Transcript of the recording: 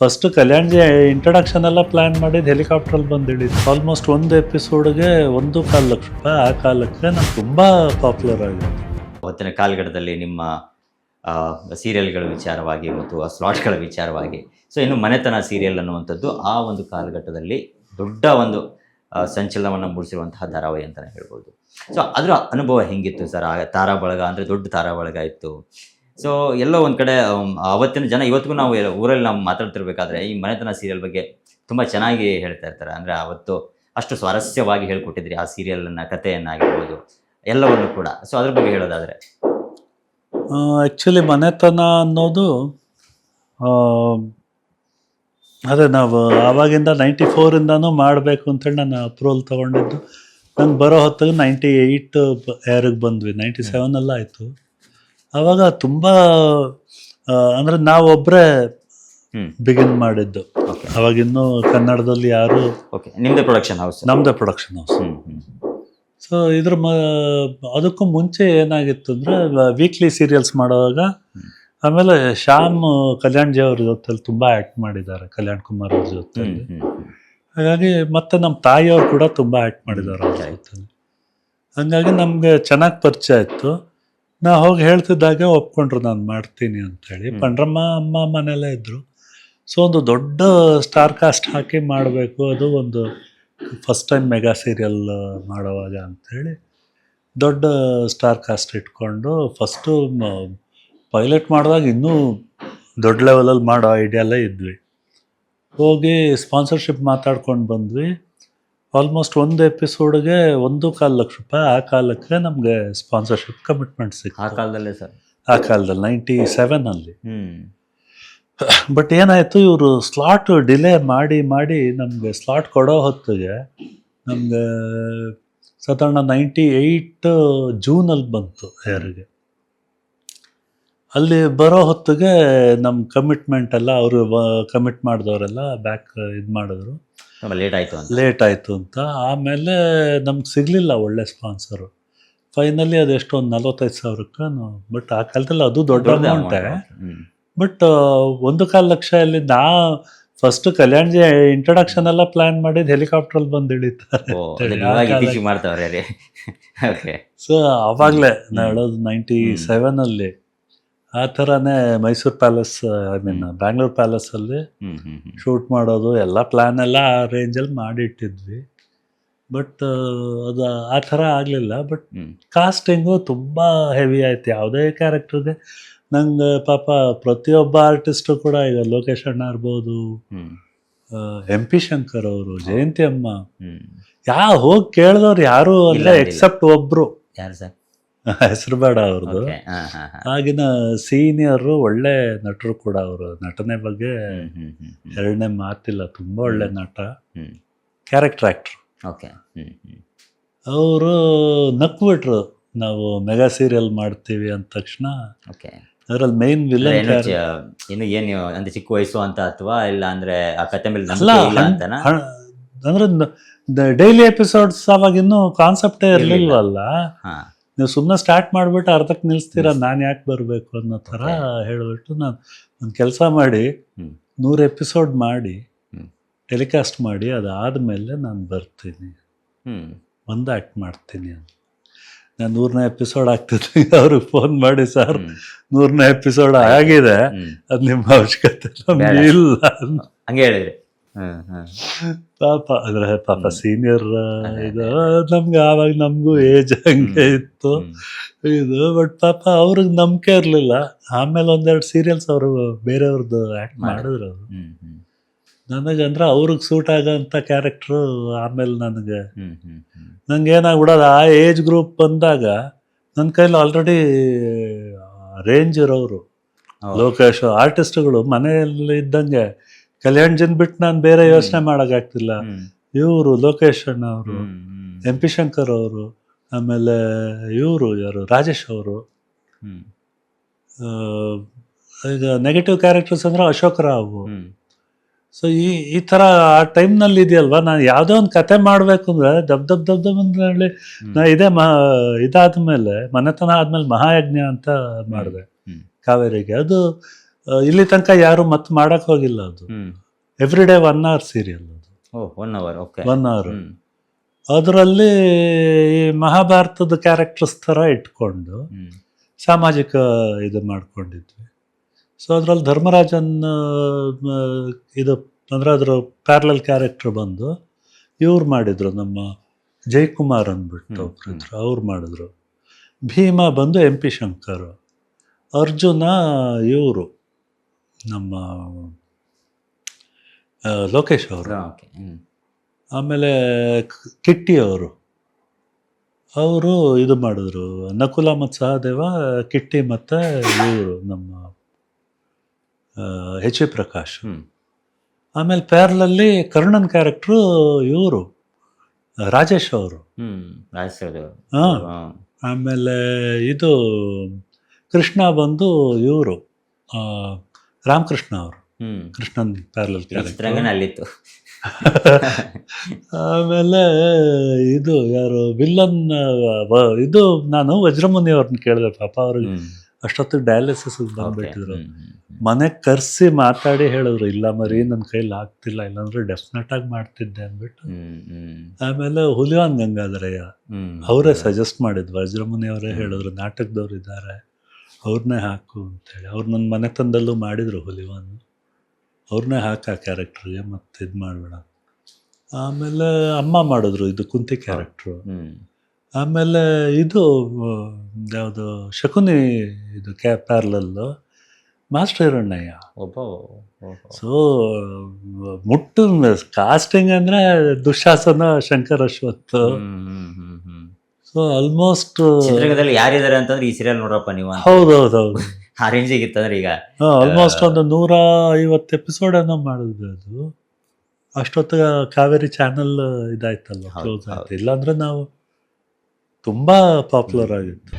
First Kalyanji introduction ಎಲ್ಲ plan ಮಾಡಿದ್ದು ಹೆಲಿಕಾಪ್ಟ್ರಲ್ಲಿ ಬಂದು ಇಳಿದು ಆಲ್ಮೋಸ್ಟ್ ಒಂದು ಎಪಿಸೋಡ್ಗೆ ಒಂದು ಕಾಲು ಲಕ್ಷ ರೂಪಾಯಿ. ಆ ಕಾಲಕ್ಕೆ ನಾನು ತುಂಬ ಪಾಪ್ಯುಲರ್ ಆಗಿತ್ತು. ಅವತ್ತಿನ ಕಾಲಘಟ್ಟದಲ್ಲಿ ನಿಮ್ಮ ಸೀರಿಯಲ್ಗಳ ವಿಚಾರವಾಗಿ ಮತ್ತು ಆ ಸ್ಲಾಟ್ಗಳ ವಿಚಾರವಾಗಿ. ಸೊ ಇನ್ನು ಮನೆತನ ಸೀರಿಯಲ್ ಅನ್ನುವಂಥದ್ದು ಆ ಒಂದು ಕಾಲಘಟ್ಟದಲ್ಲಿ ದೊಡ್ಡ ಒಂದು ಸಂಚಲನವನ್ನು ಮೂಡಿಸಿರುವಂತಹ ಧಾರಾವಾಹಿ ಅಂತಲೇ ಹೇಳ್ಬೋದು. ಸೊ ಅದರ ಅನುಭವ ಹೆಂಗಿತ್ತು ಸರ್? ಆ ತಾರಾ ಬಳಗ ಅಂದರೆ ದೊಡ್ಡ ತಾರಾ ಬಳಗ ಇತ್ತು. ಸೊ ಎಲ್ಲೋ ಒಂದು ಕಡೆ ಅವತ್ತಿನ ಜನ ಇವತ್ತಿಗೂ ನಾವು ಊರಲ್ಲಿ ನಾವು ಮಾತಾಡ್ತಿರ್ಬೇಕಾದ್ರೆ ಈ ಮನೆತನ ಸೀರಿಯಲ್ ಬಗ್ಗೆ ತುಂಬ ಚೆನ್ನಾಗಿ ಹೇಳ್ತಾ ಇರ್ತಾರೆ. ಅಂದರೆ ಅವತ್ತು ಅಷ್ಟು ಸ್ವಾರಸ್ಯವಾಗಿ ಹೇಳ್ಕೊಟ್ಟಿದ್ರಿ ಆ ಸೀರಿಯಲ್ನ ಕಥೆಯನ್ನಾಗಿರ್ಬೋದು, ಎಲ್ಲವನ್ನು ಕೂಡ. ಸೊ ಅದ್ರ ಬಗ್ಗೆ ಹೇಳೋದಾದರೆ. ಆ್ಯಕ್ಚುಲಿ ಮನೆತನ ಅನ್ನೋದು ಅದೇ ನಾವು ಆವಾಗಿಂದ ನೈಂಟಿ ಫೋರಿಂದನೂ ಮಾಡಬೇಕು ಅಂತೇಳಿ ನಾನು ಅಪ್ರೂವಲ್ ತೊಗೊಂಡಿದ್ದು. ನಂಗೆ ಬರೋ ಹೊತ್ತಿಗೆ ನೈಂಟಿ ಏಯ್ಟ್ ಏರಿಗೆ ಬಂದ್ವಿ. ನೈಂಟಿ ಸೆವೆನೆಲ್ಲ ಆಯಿತು. ಆವಾಗ ತುಂಬ ಅಂದರೆ ನಾವೊಬ್ಬರೇ ಬಿಗಿನ್ ಮಾಡಿದ್ದು. ಅವಾಗಿನ್ನೂ ಕನ್ನಡದಲ್ಲಿ ಯಾರು ಓಕೆ ನಿಮ್ಮದೇ ಪ್ರೊಡಕ್ಷನ್ ಹೌಸ್ ನಮ್ಮದೇ ಪ್ರೊಡಕ್ಷನ್ ಹೌಸ್ ಸೊ ಇದ್ರ ಮ ಅದಕ್ಕೂ ಮುಂಚೆ ಏನಾಗಿತ್ತು ಅಂದರೆ ವೀಕ್ಲಿ ಸೀರಿಯಲ್ಸ್ ಮಾಡುವಾಗ ಆಮೇಲೆ ಶ್ಯಾಮ್ ಕಲ್ಯಾಣ್ ಜಿ ಅವ್ರ ಜೊತೆಲಿ ತುಂಬ ಆ್ಯಕ್ಟ್ ಮಾಡಿದ್ದಾರೆ ಕಲ್ಯಾಣ್ ಕುಮಾರ್ ಅವ್ರ ಜೊತೆಲಿ. ಹ್ಮ್. ಹಾಗಾಗಿ ಮತ್ತೆ ನಮ್ಮ ತಾಯಿಯವರು ಕೂಡ ತುಂಬ ಆ್ಯಕ್ಟ್ ಮಾಡಿದ್ದಾರೆ ಅವ್ರ. ಜೊತೆಲಿ. ಹಂಗಾಗಿ ನಮಗೆ ಚೆನ್ನಾಗಿ ಪರಿಚಯ ಇತ್ತು ನಾ ಹೋಗಿ ಹೇಳ್ತಿದ್ದಾಗ ಒಪ್ಕೊಂಡ್ರು ನಾನು ಮಾಡ್ತೀನಿ ಅಂತೇಳಿ. ಪಂಡ್ರಮ್ಮ ಅಮ್ಮ ಮನೆಯಲ್ಲೇ ಇದ್ದರು ಸೊ ಒಂದು ದೊಡ್ಡ ಸ್ಟಾರ್ ಕಾಸ್ಟ್ ಹಾಕಿ ಮಾಡಬೇಕು. ಅದು ಒಂದು ಫಸ್ಟ್ ಟೈಮ್ ಮೆಗಾ ಸೀರಿಯಲ್ ಮಾಡೋವಾಗ ಅಂಥೇಳಿ ದೊಡ್ಡ ಸ್ಟಾರ್ ಕಾಸ್ಟ್ ಇಟ್ಕೊಂಡು ಫಸ್ಟು ಪೈಲಟ್ ಮಾಡಿದಾಗ ಇನ್ನೂ ದೊಡ್ಡ ಲೆವೆಲಲ್ಲಿ ಮಾಡೋ ಐಡಿಯಲ್ಲೇ ಇದ್ವಿ. ಹೋಗಿ ಸ್ಪಾನ್ಸರ್ಶಿಪ್ ಮಾತಾಡ್ಕೊಂಡು ಬಂದ್ವಿ. ಆಲ್ಮೋಸ್ಟ್ ಒಂದು ಎಪಿಸೋಡ್ಗೆ ಒಂದು ಕಾಲು ಲಕ್ಷ ರೂಪಾಯಿ ಆ ಕಾಲಕ್ಕೆ ನಮಗೆ ಸ್ಪಾನ್ಸರ್ಶಿಪ್ ಕಮಿಟ್ಮೆಂಟ್ ಆ ಸಿಕ್ತು ಕಾಲದಲ್ಲೇ ಸರ್? ಆ ಕಾಲದಲ್ಲಿ ನೈಂಟಿ ಸೆವೆನ್ ಅಲ್ಲಿ ಬಟ್ ಏನಾಯಿತು ಇವರು ಸ್ಲಾಟ್ ಡಿಲೇ ಮಾಡಿ ಮಾಡಿ ನಮಗೆ ಸ್ಲಾಟ್ ಕೊಡೋ ಹೊತ್ತಿಗೆ ನಮಗೆ ಸಾಧಾರಣ ನೈಂಟಿ ಏಯ್ಟ್ ಜೂನಲ್ಲಿ ಬಂತು ಯಾರಿಗೆ. ಅಲ್ಲಿ ಬರೋ ಹೊತ್ತಿಗೆ ನಮ್ಮ ಕಮಿಟ್ಮೆಂಟ್ ಎಲ್ಲ ಅವರು ಕಮಿಟ್ ಮಾಡಿದವರೆಲ್ಲ ಬ್ಯಾಕ್ ಇದು ಮಾಡಿದ್ರು. ಲೇಟ್ ಆಯ್ತು ಅಂತ. ಲೇಟ್ ಆಯಿತು ಅಂತ. ಆಮೇಲೆ ನಮ್ಗೆ ಸಿಗಲಿಲ್ಲ ಒಳ್ಳೆ ಸ್ಪಾನ್ಸರು ಫೈನಲಿ ಅದು ಒಂದು ನಲವತ್ತೈದು ಸಾವಿರಕ್ಕೆ ಬಟ್ ಆ ಕಾಲದಲ್ಲಿ ಅದು ದೊಡ್ಡ ಅಮೌಂಟ್. ಬಟ್ ಒಂದು ಕಾಲು ಲಕ್ಷ ಅಲ್ಲಿ ನಾ ಫಸ್ಟ್ ಕಲ್ಯಾಣ್ಜಿ ಇಂಟ್ರಡಕ್ಷನ್ ಎಲ್ಲ ಪ್ಲಾನ್ ಮಾಡಿದ ಹೆಲಿಕಾಪ್ಟರ್ ಅಲ್ಲಿ ಬಂದು ಇಳಿತಾರೆ ಸೊ ಅವಾಗಲೇ ನಾ. ಹೇಳೋದು ನೈಂಟಿ. ಸೆವೆನಲ್ಲಿ ಆ ಥರನೇ Mysuru palace I mean. Bangalore ಪ್ಯಾಲೇಸಲ್ಲಿ shoot ಮಾಡೋದು ಎಲ್ಲ ಪ್ಲ್ಯಾನ್ ಎಲ್ಲ ಆ ರೇಂಜಲ್ಲಿ ಮಾಡಿಟ್ಟಿದ್ವಿ. ಬಟ್ ಅದು ಆ ಥರ ಆಗಲಿಲ್ಲ. ಬಟ್ ಕಾಸ್ಟಿಂಗು ತುಂಬ ಹೆವಿ ಆಯ್ತು. ಯಾವುದೇ ಕ್ಯಾರೆಕ್ಟರ್ಗೆ ನಂಗೆ ಪಾಪ ಪ್ರತಿಯೊಬ್ಬ ಆರ್ಟಿಸ್ಟು ಕೂಡ ಈಗ ಲೋಕೇಶ್ ಅಣ್ಣ ಇರ್ಬೋದು ಎಂ ಪಿ ಶಂಕರ್ ಅವರು ಜಯಂತಿ ಅಮ್ಮ. ಯಾ ಹೋಗಿ ಕೇಳಿದವ್ರು ಯಾರು ಅಲ್ಲೇ ಅಲ್ಲ ಎಕ್ಸೆಪ್ಟ್ ಒಬ್ರು. ಯಾರು ಸರ್? ಹೆಸರು ಬೇಡ ಅವ್ರದ್ದು ಆಗಿನ ಸೀನಿಯರ್ ಒಳ್ಳೆ ನಟರು ಕೂಡ ಅವರು. ನಟನೆ ಬಗ್ಗೆ ಎರಡನೇ ಮಾತಿಲ್ಲ. ತುಂಬಾ ಒಳ್ಳೆ ನಟ. Character actor. ಅವರು ನಕ್ಬಿಟ್ರು. ನಾವು ಮೆಗಾ ಸೀರಿಯಲ್ ಮಾಡ್ತೀವಿ ಅಂದ ತಕ್ಷಣ. ಅದರಲ್ಲಿ ಮೇನ್ ವಿಲನ್ ಇನ್ನು ಏನು ಅಂದ್ರೆ ಚಿಕ್ಕ ವಯಸ್ಸು ಅಂತ ಅಥವಾ ಇಲ್ಲ ಅಂದ್ರೆ ಆ ಕತೆ ಮೇಲೆ ಅಂದ್ರೆ ಡೈಲಿ ಎಪಿಸೋಡ್ಸ್ ಅವಾಗಿನ್ನೂ ಕಾನ್ಸೆಪ್ಟೇ. ಇರ್ಲಿಲ್ವಲ್ಲ? ಹಾ. ನೀವು ಸುಮ್ಮನೆ ಸ್ಟಾರ್ಟ್ ಮಾಡಿಬಿಟ್ಟು ಅರ್ಧಕ್ಕೆ ನಿಲ್ಲಿಸ್ತೀರಾ ನಾನು ಯಾಕೆ ಬರಬೇಕು ಅನ್ನೋ ಥರ. ಹೇಳಿಬಿಟ್ಟು ನಾನು ಒಂದು ಕೆಲಸ ಮಾಡಿ. ನೂರು ಎಪಿಸೋಡ್ ಮಾಡಿ ಟೆಲಿಕಾಸ್ಟ್ ಮಾಡಿ ಅದಾದಮೇಲೆ ನಾನು ಬರ್ತೀನಿ ಒಂದು ಆ್ಯಕ್ಟ್ ಮಾಡ್ತೀನಿ ಅಂತ ನಾನು ನೂರನೇ ಎಪಿಸೋಡ್ ಆಗ್ತಿದ್ದೆ ಅವ್ರಿಗೆ ಫೋನ್ ಮಾಡಿ ಸರ್. ನೂರನೇ ಎಪಿಸೋಡ್ ಆಗಿದೆ. ಅದು ನಿಮ್ಮ ಅವಶ್ಯಕತೆ ಇಲ್ಲ. ಹಂಗೆ ಹೇಳಿದ್ರಿ ಪಾಪ ಅಂದ್ರೆ ಪಾಪ. ಸೀನಿಯರ್ ಇದು ನಮ್ಗೆ ಆವಾಗ ನಮಗೂ ಏಜ್ ಹಂಗೆ ಇತ್ತು. ಇದು ಬಟ್ ಪಾಪ ಅವ್ರಿಗೆ ನಂಬಿಕೆ ಇರಲಿಲ್ಲ. ಆಮೇಲೆ ಒಂದೆರಡು ಸೀರಿಯಲ್ಸ್ ಅವರು ಬೇರೆಯವ್ರದ್ದು ಆ್ಯಕ್ಟ್ ಮಾಡಿದ್ರು. ಅವರು. ಹ್ಮ್ ಹ್ಮ್. ನನಗೆ ಅಂದ್ರೆ ಅವ್ರಿಗೆ ಸೂಟ್ ಆಗೋಂಥ ಕ್ಯಾರೆಕ್ಟ್ರು ಆಮೇಲೆ ನನಗೆ. ನಂಗೆ ಏನಾಗ್ಬಿಡೋದು ಆ ಏಜ್ ಗ್ರೂಪ್ ಬಂದಾಗ ನನ್ನ ಕೈಲಿ ಆಲ್ರೆಡಿ ರೇಂಜ್ ಇರೋರು ಲೋಕೇಶ್ ಆರ್ಟಿಸ್ಟ್ಗಳು ಮನೆಯಲ್ಲಿ ಇದ್ದಂಗೆ ಕಲ್ಯಾಣ್ ಜನ್ ಬಿಟ್ಟು ನಾನು ಬೇರೆ ಯೋಚನೆ ಮಾಡೋಕ್ಕಾಗ್ತಿಲ್ಲ. ಇವರು ಲೋಕೇಶ್ ಅಣ್ಣ ಅವರು. ಎಂ ಪಿ ಶಂಕರ್ ಅವರು ಆಮೇಲೆ ಇವರು ಯಾರು ರಾಜೇಶ್ ಅವರು. ಈಗ ನೆಗೆಟಿವ್ ಕ್ಯಾರೆಕ್ಟರ್ಸ್ ಅಂದ್ರೆ ಅಶೋಕ್ ರಾವ್. ಸೊ ಈ ಈ ಥರ ಆ ಟೈಮ್ನಲ್ಲಿ ಇದೆಯಲ್ವಾ ನಾನು ಯಾವುದೋ ಒಂದು ಕತೆ ಮಾಡಬೇಕು ಅಂದ್ರೆ ದಬ್ ದಬ್ ದಬ್ ದಬ್ ಅಂತ ಹೇಳಿ. ನಾ ಇದೇ ಮಹ ಇದಾದ ಮೇಲೆ ಮನೆತನ ಆದಮೇಲೆ ಮಹಾಯಜ್ಞ ಅಂತ ಮಾಡಿದೆ ಕಾವೇರಿಗೆ ಅದು ಇಲ್ಲಿ ತನಕ ಯಾರು ಮತ್ತೆ ಮಾಡಕ್ ಹೋಗಿಲ್ಲ ಅದು. Every day one hour serial ಅದು. ಓ one hour okay one hour ಅದರಲ್ಲಿ ಈ ಮಹಾಭಾರತದ ಕ್ಯಾರೆಕ್ಟರ್ಸ್ ಥರ ಇಟ್ಕೊಂಡು ಸಾಮಾಜಿಕ ಇದು ಮಾಡ್ಕೊಂಡಿದ್ವಿ. ಸೊ ಅದ್ರಲ್ಲಿ ಧರ್ಮರಾಜನ್ ಇದು ಅಂದ್ರೆ ಅದ್ರ ಪ್ಯಾರಲಲ್ ಕ್ಯಾರೆಕ್ಟರ್ ಬಂದು ಇವ್ರು ಮಾಡಿದ್ರು ನಮ್ಮ ಜಯಕುಮಾರ್ ಅಂದ್ಬಿಟ್ಟು ಒಬ್ರು ಅವ್ರು ಮಾಡಿದ್ರು. ಭೀಮ ಬಂದು ಎಂ ಪಿ ಶಂಕರ್ ಅರ್ಜುನ ಇವರು. ನಮ್ಮ ಲೋಕೇಶ್ ಅವರು. ಓಕೆ ಆಮೇಲೆ ಕಿಟ್ಟಿ ಅವರು. ಅವರು ಇದು ಮಾಡಿದ್ರು ನಕುಲ ಮತ್ತು ಸಹದೇವ ಕಿಟ್ಟಿ ಮತ್ತು ಇವರು ನಮ್ಮ ಎಚ್ ವಿ ಪ್ರಕಾಶ್. ಆಮೇಲೆ ಪ್ಯಾರ್ಲಲ್ಲಿ ಕರ್ಣನ್ ಕ್ಯಾರೆಕ್ಟ್ರು ಇವರು ರಾಜೇಶ್ ಅವರು. ಹಾ. ಆಮೇಲೆ ಇದು ಕೃಷ್ಣ ಬಂದು ಇವರು ರಾಮಕೃಷ್ಣ ಅವರು ಕೃಷ್ಣನ್ ಪ್ಯಾರಲಲ್ ಕ್ಯಾರೆಕ್ಟರ್ ಅಲ್ಲಿತ್ತು ಆಮೇಲೆ ಇದು ಯಾರು ವಿಲ್ಲನ್ ಇದು ನಾನು ವಜ್ರಮುನಿ ಅವ್ರನ್ನ ಕೇಳಿದೆ ಪಾಪ ಅವ್ರಿಗೆ ಅಷ್ಟೊತ್ತು ಅಷ್ಟೊತ್ತಿಗೆ ಡಯಾಲಿಸಿಸ್. ಬಂದ್ಬಿಟ್ಟಿದ್ರು ಮನೆ. ಕರೆಸಿ ಮಾತಾಡಿ ಹೇಳಿದ್ರು ಇಲ್ಲ ಮರಿ ನನ್ನ ಕೈಲಿ ಆಗ್ತಿಲ್ಲ ಇಲ್ಲಾಂದ್ರೆ ಡೆಫಿನೆಟ್ ಆಗಿ ಮಾಡ್ತಿದ್ದೆ ಅಂದ್ಬಿಟ್ಟು ಆಮೇಲೆ ಹುಲಿವಾನ್ ಗಂಗಾಧರಯ್ಯ. ಅವರೇ ಸಜೆಸ್ಟ್ ಮಾಡಿದ್ರು ವಜ್ರಮುನಿ ಅವರೇ. ಹೇಳಿದ್ರು ನಾಟಕದವ್ರು ಇದ್ದಾರೆ ಅವ್ರನ್ನೇ ಹಾಕು ಅಂತೇಳಿ ಅವ್ರು ನನ್ನ ಮನೆತನದಲ್ಲೂ ಮಾಡಿದರು ಹುಲಿವಾನ್ ಅವ್ರನ್ನೇ ಹಾಕು ಆ ಕ್ಯಾರೆಕ್ಟ್ರಿಗೆ ಮತ್ತೆ ಇದು ಮಾಡಬೇಡ ಆಮೇಲೆ ಅಮ್ಮ ಮಾಡಿದ್ರು ಇದು ಕುಂತಿ ಕ್ಯಾರೆಕ್ಟ್ರು. ಆಮೇಲೆ ಇದು ಯಾವುದು ಶಕುನಿ ಇದು ಕ್ಯಾ ಪ್ಯಾರ್ಲಲ್ಲು ಮಾಸ್ಟರ್ ಹಿರಣ್ಣಯ್ಯ. ಸೊ ಮುಟ್ಟು ಕಾಸ್ಟಿಂಗ್ ಅಂದರೆ ದುಶಾಸನ ಶಂಕರ್ ಅಶ್ವತ್. ಸೊ ಆಲ್ಮೋಸ್ಟ್ ಚಿತ್ರರಂಗದಲ್ಲಿ ಯಾರಿದ್ದಾರೆ ಅಂತಂದ್ರೆ ಈ ಸೀರಿಯಲ್ ನೋಡ್ರಪ್ಪ ನೀವು ಹೌದ್ ಹೌದು ಆ ರೇಂಜಿಗೆ ಇತ್ತಂದ್ರೆ ಈಗ ಆಲ್ಮೋಸ್ಟ್ ಒಂದು ನೂರ ಐವತ್ತು ಎಪಿಸೋಡ್ ಏನೋ ಮಾಡಿದ್ವಿ ಅದು. ಅಷ್ಟೊತ್ತಿಗೆ ಕಾವೇರಿ ಚಾನಲ್ ಇದಾಯ್ತಲ್ಲ ಕ್ಲೋಸ್ ಆಯ್ತು. ಇಲ್ಲಾಂದ್ರೆ ನಾವು ತುಂಬಾ ಪಾಪ್ಯುಲರ್ ಆಗಿತ್ತು.